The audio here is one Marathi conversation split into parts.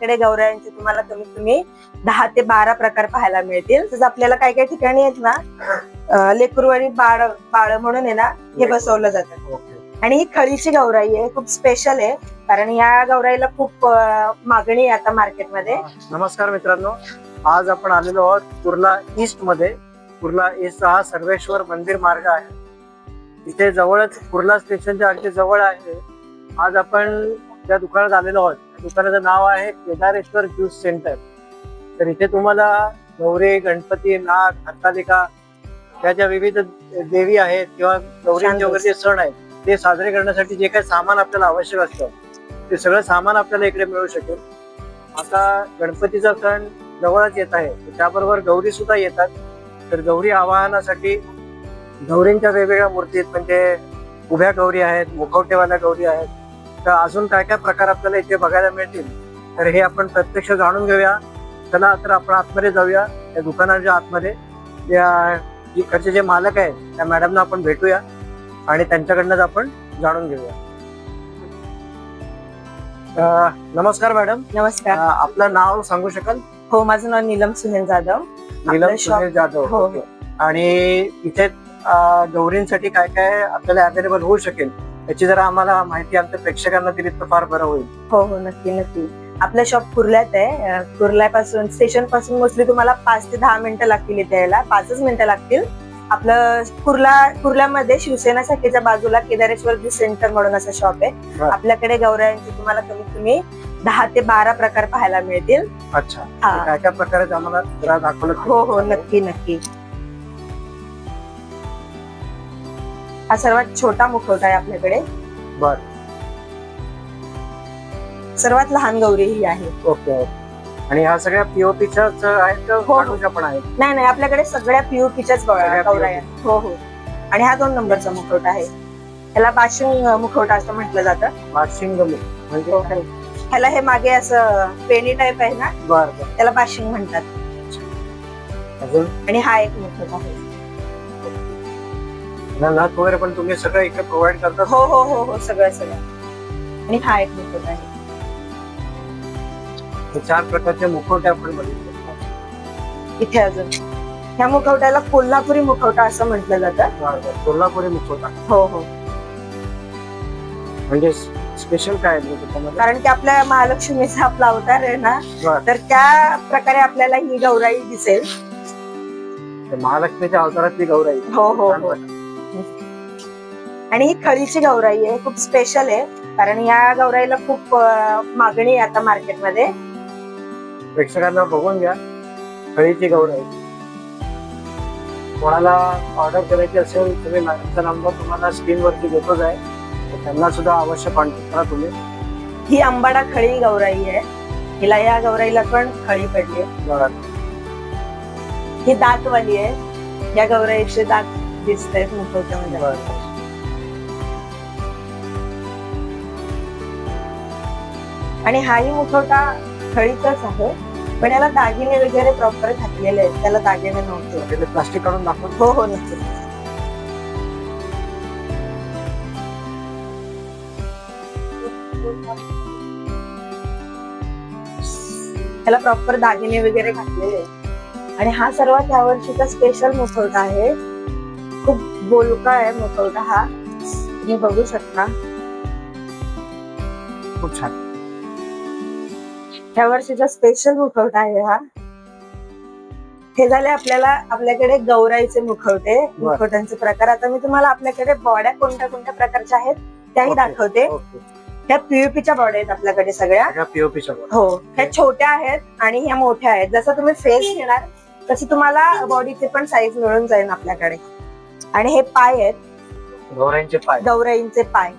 आपल्याकडे गौरायांचे तुम्हाला कमीत कमी दहा ते बारा प्रकार पाहायला मिळतील. तसंच आपल्याला काही काही ठिकाणी आहेत ना अं, लेकरूवारी बाळ बाळ म्हणून आहे ना हे बसवलं जातं. आणि ही खळीची गौराई आहे खूप स्पेशल आहे. कारण या गौराईला खूप मागणी आहे आता मार्केटमध्ये नमस्कार मित्रांनो. आज आपण आलेलो आहोत कुर्ला ईस्टमध्ये कुर्ला ईस्ट हा सर्वेश्वर मंदिर मार्ग आहे. इथे जवळच कुर्ला स्टेशनच्या अगदी जवळ आहे. आज आपण त्या दुकानात आलेलो आहोत. त्या दुकानाचं नाव आहे केदारेश्वर ज्यूस सेंटर. तर इथे तुम्हाला गौरी गणपती नाग हत्तालिका त्या ज्या विविध देवी आहेत किंवा गौरींचे वगैरे जे सण आहेत ते साजरे करण्यासाठी जे काही सामान आपल्याला आवश्यक असतं ते सगळं सामान आपल्याला इकडे मिळू शकेल. आता गणपतीचा सण जवळच येत आहे. त्याबरोबर गौरी सुद्धा येतात. तर गौरी आवाहनासाठी गौरींच्या वेगवेगळ्या मूर्तीत म्हणजे उभ्या गौरी आहेत मुखवटेवाल्या गौरी आहेत तर अजून काय काय प्रकार आपल्याला इथे बघायला मिळतील तर हे आपण प्रत्यक्ष जाणून घेऊया. चला तर आपण आतमध्ये जाऊया त्या दुकानाच्या आतमध्ये. त्या इकडचे जे मालक आहेत त्या मॅडमना आपण भेटूया आणि त्यांच्याकडनंच आपण जाणून घेऊया. नमस्कार मॅडम. नमस्कार. आपलं नाव सांगू शकाल? हो माझं नाव नीलम सुनील जाधव. नीलम सुनील जाधव हो. आणि इथे गौरींसाठी काय काय आपल्याला अवेलेबल होऊ शकेल याची जरा आम्हाला माहिती आमच्या प्रेक्षकांना दिली तर फार बरं होईल. हो हो नक्की नक्की. आपलं शॉप कुर्ल्यात आहे. कुर्ल्यापासून स्टेशनपासून मोस्टली तुम्हाला पाच ते दहा मिनिटं लागतील इथे यायला. पाचच मिनिटं लागतील. आपलं कुर्ला कुर्ल्यामध्ये शिवसेना शाखेच्या बाजूला केदारेश्वर ज्यूस सेंटर म्हणून असं शॉप आहे. आपल्याकडे गौरायांचे तुम्हाला कमीत कमी दहा ते बारा प्रकार पाहायला मिळतील. अच्छा. हा. काय काय प्रकारे आम्हाला जरा दाखवलं? हो हो नक्की नक्की. हा सर्वात छोटा मुखवटा आहे आपल्याकडे. बर. सर्वात लहान गौरी ही आहे. ओके आणि ह्या सगळ्या पीओपीच्याच आहेत का हो. पण आहेत? नाही नाही आपल्याकडे सगळ्या पीओपीच्याच सगळ्या गौरा आहेत. हो हो. आणि हा दोन नंबरचा मुखवटा आहे. ह्याला बाशिंग मुखवटा असं म्हटलं जातं. बाशिंग म्हणजे? हो, हो. ह्याला हे मागे असं पेनी टाईप आहे ना? बर बर. त्याला बाशिंग म्हणतात. अजून? आणि हा एक मुखवटा आहे. नथ वगैरे पण तुम्ही सगळं इकडे प्रोव्हाइड करता हो हो हो हो सगळं सगळं. आणि हा एक मुखवटा आहे. हे चार प्रकारचे मुखवटे आपण बघितले. इथे अजून. ह्या मुखवट्याला कोल्हापुरी मुखवटा असं म्हटलं जातं. कोल्हापुरी मुखवटा हो हो. म्हणजे स्पेशल काय आहे त्याच्यामध्ये कारण की आपल्या महालक्ष्मीचा आपला अवतार आहे ना बर. तर त्या प्रकारे आपल्याला ही गौराई दिसेल. ते महालक्ष्मीच्या अवतारातली गौराई. हो हो छान हो वाटलं. आणि ही खळीची गौराई आहे खूप स्पेशल आहे. कारण या गौराईला खूप मागणी आहे आता मार्केटमध्ये प्रेक्षकांना बघून घ्या खळीची गौराई. कोणाला ऑर्डर करायची असेल तुम्ही मॅडमचा नंबर तुम्हाला स्क्रीन वरती देतोच आहे त्यांना सुद्धा अवश्य कॉन्टॅक्ट करा तुम्ही. ही अंबाडा खळी गौराई आहे. हिला या गौराईला पण खळी पडली. ही दातवाली आहे. या गौराईचे दात दिसत आहेत मुखवट्यामध्ये. आणि हाही मुखवटा खळीचाच आहे. पण याला दागिने वगैरे प्रॉपर घातलेले आहेत. त्याला दागिने नव्हते. प्लास्टिक काढून दाखवून? हो हो नक्की. त्याला प्रॉपर दागिने वगैरे घातलेले. आणि हा सर्वात या वर्षीचा स्पेशल मुखवटा आहे. बोलका आहे मुखवटा हा. तुम्ही बघू शकता. खूप छान. या वर्षीचा स्पेशल मुखवटा आहे हा. हे झाले आपल्याला आपल्याकडे गौराईचे मुखवटे मुखवट्यांचे प्रकार. आता मी तुम्हाला आपल्याकडे बॉड्या कोणत्या कोणत्या प्रकारच्या आहेत त्याही. दाखवते. ह्या पीयूपीच्या बॉड्या आहेत आपल्याकडे सगळ्या. सगळ्या पीओपीच्या हो ह्या छोट्या आहेत आणि ह्या मोठ्या आहेत. जसं तुम्ही फेस घेणार तशी तुम्हाला बॉडीचे पण साईज मिळून जाईल आपल्याकडे. आणि हे पाय आहेत. गौराईंचे पाय. गौराईंचे पाय.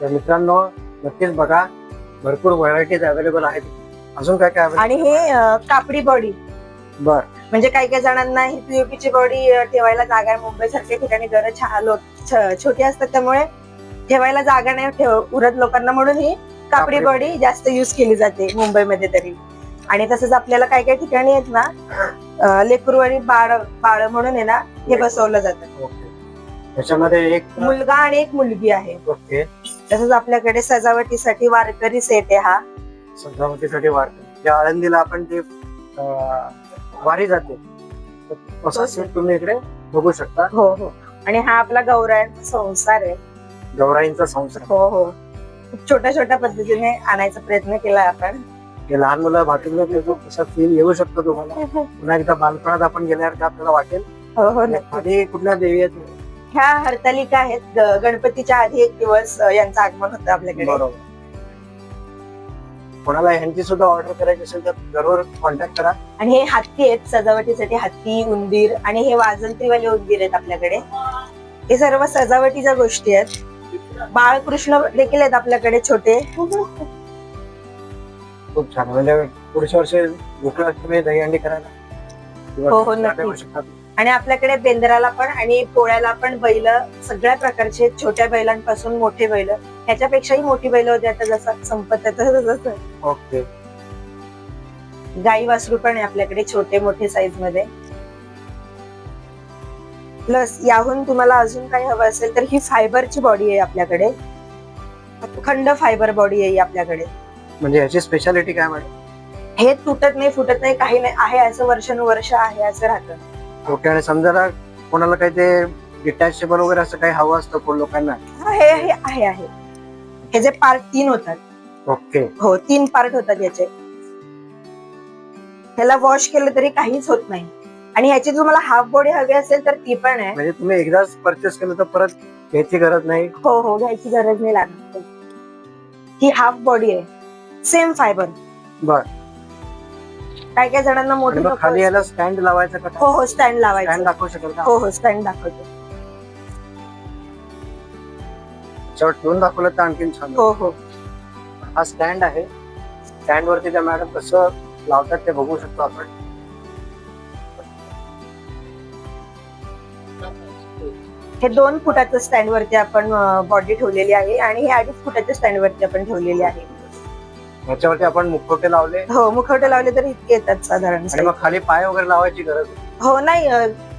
तर मित्रांनो नक्कीच बघा भरपूर व्हरायटीज अवेलेबल आहेत. अजून काय काय? आणि हे कापडी बॉडी. बर. म्हणजे काही काही जणांना ही पीयूपीची बॉडी ठेवायला जागा आहे. मुंबई सारख्या ठिकाणी घर छोटी असतात. त्यामुळे ठेवायला जागा नाही. ठेव उरत लोकांना म्हणून ही कापडी बॉडी जास्त युज केली जाते मुंबईमध्ये तरी. आणि तसंच आपल्याला काही काही ठिकाणी आहेत ना अं, लेकरूवारी बाळ बाळ म्हणून आहे ना हे बसवलं जातं. ओके. त्याच्यामध्ये एक मुलगा आणि एक मुलगी आहे. ओके. तसंच आपल्याकडे सजावटीसाठी वारकरी सेट आहे हा. सजावटीसाठी ज्या आळंदीला आपण जे वारी जाते तुम्ही इकडे बघू शकता. हो हो. आणि हा आपला गौरायांचा संसार आहे. गौराईंचा संसार. हो हो. खूप छोट्या छोट्या पद्धतीने आणायचा प्रयत्न केला आपण. हे लहान मुलं भाटून घेतो तसा फील येऊ शकतो तुम्हाला. पुन्हा एकदा बालपणात आपण गेल्यावर आपल्याला वाटेल? हो हो नक्की कुठल्या देवी आहेत? ह्या हरतालिका आहेत. ग- गणपतीच्या आधी एक दिवस अ, यांचं आगमन होतं आपल्याकडे. बरोबर. कोणाला ह्यांची सुद्धा ऑर्डर करायची असेल तर जरूर कॉन्टॅक्ट करा. आणि हे हत्ती आहेत सजावटीसाठी हत्ती उंदीर आणि हे वाजंत्रीवाले उंदीर आहेत आपल्याकडे. हे सर्व सजावटीच्या गोष्टी आहेत. बाळकृष्ण देखील आहेत आपल्याकडे छोटे. खूप छान. म्हणजे पुढच्या वर्षी गोकुळाष्टमी दहीहंडी करायला किंवा हो, हो, नक्की. शकता. आणि आपल्याकडे बेंद्राला पण आणि पोळ्याला पण बैल सगळ्या प्रकारचे छोट्या बैलांपासून मोठे बैल. ह्याच्यापेक्षाही मोठी बैल होती आता जसं संपत आहे तसं तसं. ओके. गाई वासरू पण आहे आपल्याकडे छोटे मोठे साईजमध्ये. प्लस याहून तुम्हाला अजून काही हवं असेल तर ही फायबरची बॉडी आहे आपल्याकडे. खंड फायबर बॉडी आहे ही आपल्याकडे. म्हणजे ह्याची स्पेशालिटी काय मॅडम? हे तुटत नाही फुटत नाही काही नाही आहे असं वर्षानुवर्ष आहे असं राहतं. ओके आणि समजा ना कोणाला काही ते डिटॅचेबल वगैरे असं काही हवं असतं कोण लोकांना? हा, हे हे आहे आहे. हे जे पार्ट तीन होतात. ओके. हो तीन पार्ट होतात याचे. त्याला वॉश केलं तरी काहीच होत नाही. आणि ह्याची तुम्हाला हाफ बॉडी हवी असेल तर ती पण आहे. म्हणजे तुम्ही एकदाच परचेस केलं तर परत घ्यायची गरज नाही? हो हो घ्यायची गरज नाही लागत. ही हाफ बॉडी आहे. Same fibre. बर. काय काय जणांना मोठी आणि मग नको खाली. याला स्टँड लावायचं का? हो हो स्टँड स्टँड लावायचं दाखवू शकेल का? हो हो स्टँड दाखवतो. ठेवून दाखवलं तर आणखीन छान हो हो. हा स्टँड आहे. स्टँड वरती त्या मॅडम कसं लावतात ते बघू शकतो आपण. हे दोन फुटाच्या स्टँड वरती आपण बॉडी ठेवलेली आहे आणि हे अडीच फुटाच्या स्टँड वरती आपण ठेवलेली आहे. ह्याच्यावरती आपण मुखवटे लावले. हो मुखवटे लावले तर इतके येतात साधारण आणि मग खाली पाय वगैरे लावायची गरज नाही. हो नाही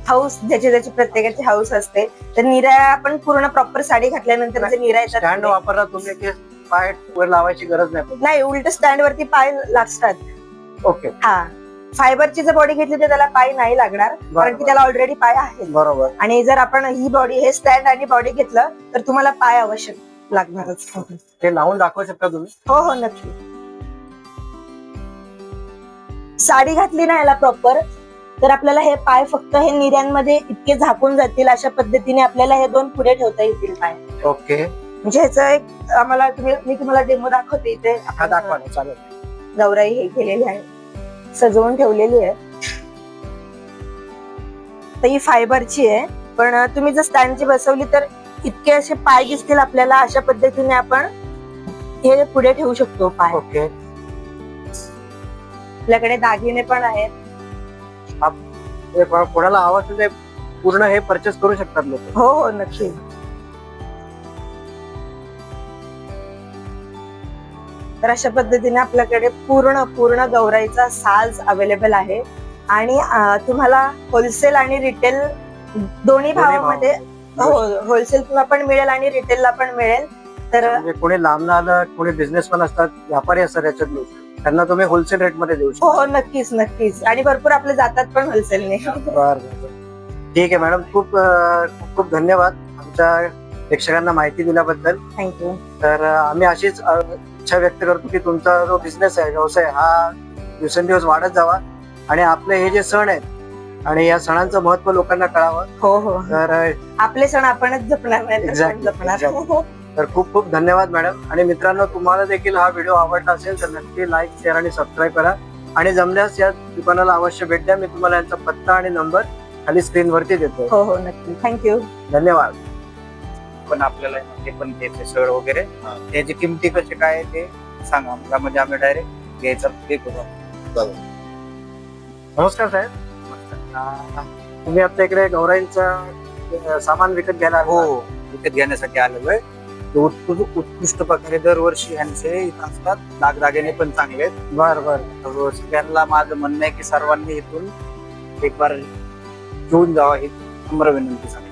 हाऊस ज्याची ज्याची प्रत्येकाची हाऊस असते तर निऱ्या आपण पूर्ण प्रॉपर साडी घातल्यानंतर जे निऱ्या स्टँड वापरला तुम्ही पाय वर लावायची गरज नाही नाही उलट स्टँड वरती पाय लागतात. ओके. हा फायबरची जर बॉडी घेतली तर त्याला पाय नाही लागणार कारण की त्याला ऑलरेडी पाय आहेत. बरोबर. आणि जर आपण ही बॉडी हे स्टँड आणि बॉडी घेतलं तर तुम्हाला पाय आवश्यक लागणारच. ते लावून दाखवू शकता तुम्ही? हो हो नक्की. साडी घातली ना याला प्रॉपर तर आपल्याला हे पाय फक्त हे निऱ्यांमध्ये इतके झाकून जातील अशा पद्धतीने आपल्याला हे दोन पुढे ठेवता येतील पाय. ओके. म्हणजे ह्याचं एक आम्हाला तुम्ही मी तुम्हाला डेमो दाखवते इथे. हा दाखवा ना, चालेल. गौराई हे केलेली आहे. सजवून ठेवलेली आहे. तर ही फायबरची आहे. पण तुम्ही जर स्टँडची बसवली तर इतके असे पाय दिसतील आपल्याला अशा पद्धतीने आपण हे पुढे ठेवू शकतो पाय. ओके. आपल्याकडे दागिने पण आहेत. हे कोणाला हवं असेल ते पूर्ण हे परचेस करू शकतात लोक. हो हो नक्की. तर अशा पद्धतीने आपल्याकडे पूर्ण पूर्ण गौराईचा साज अवेलेबल आहे. आणि अं, तुम्हाला होलसेल आणि रिटेल दोन्ही भावामध्ये हो होलसेल पण मिळेल आणि रिटेलला पण मिळेल. तर म्हणजे कोणी लांब आलं कोणी बिझनेस पण असतात व्यापारी असतात याच्यातले त्यांना तुम्ही होलसेल रेटमध्ये देऊ हो शकता. हो नक्कीच नक्कीच. आणि भरपूर आपले जातात पण होलसेलने बरं, बरं, बरं. ठीक आहे मॅडम खूप अं, खूप खूप धन्यवाद आमच्या प्रेक्षकांना माहिती दिल्याबद्दल. थँक्यू तर अं, आम्ही अशीच अं, इच्छा व्यक्त करतो की तुमचा जो बिझनेस आहे व्यवसाय हा दिवसेंदिवस वाढत जावा. आणि आपले हे जे सण आहेत आणि या सणांचं महत्त्व लोकांना कळावं. हो हो. तर अं, आपले सण आपणच जपणार नाही तर कोण Exactly, जपणार. तर खूप खूप धन्यवाद मॅडम. आणि मित्रांनो तुम्हाला देखील हा व्हिडिओ आवडला असेल तर नक्की लाईक शेअर आणि सबस्क्राईब करा. आणि जमल्यास या दुकानाला अवश्य भेट द्या. मी तुम्हाला यांचा पत्ता आणि नंबर खाली स्क्रीन वरती देतो. हो हो नक्की. थँक्यू धन्यवाद. पण आपल्याला ते पण ते सळ वगैरे. त्याची किमती कशी काय आहे ते सांगा. आम्हाला म्हणजे आम्ही डायरेक्ट घ्यायचा ते करू. नमस्कार साहेब. तुम्ही आपल्या इकडे गौराईंचं सामान विकत घ्यायला आला. हो का? विकत घेण्यासाठी आलेलो आहे. उत्कृष्ट उत्कृष्ट प्रकारे दरवर्षी यांचे इथं असतात. दागदागिने पण चांगले आहेत. बर बर. तर सगळ्यांना माझं म्हणणं आहे की सर्वांनी इथून एक बार घेऊन जावा ही नम्र विनंती सांगतो.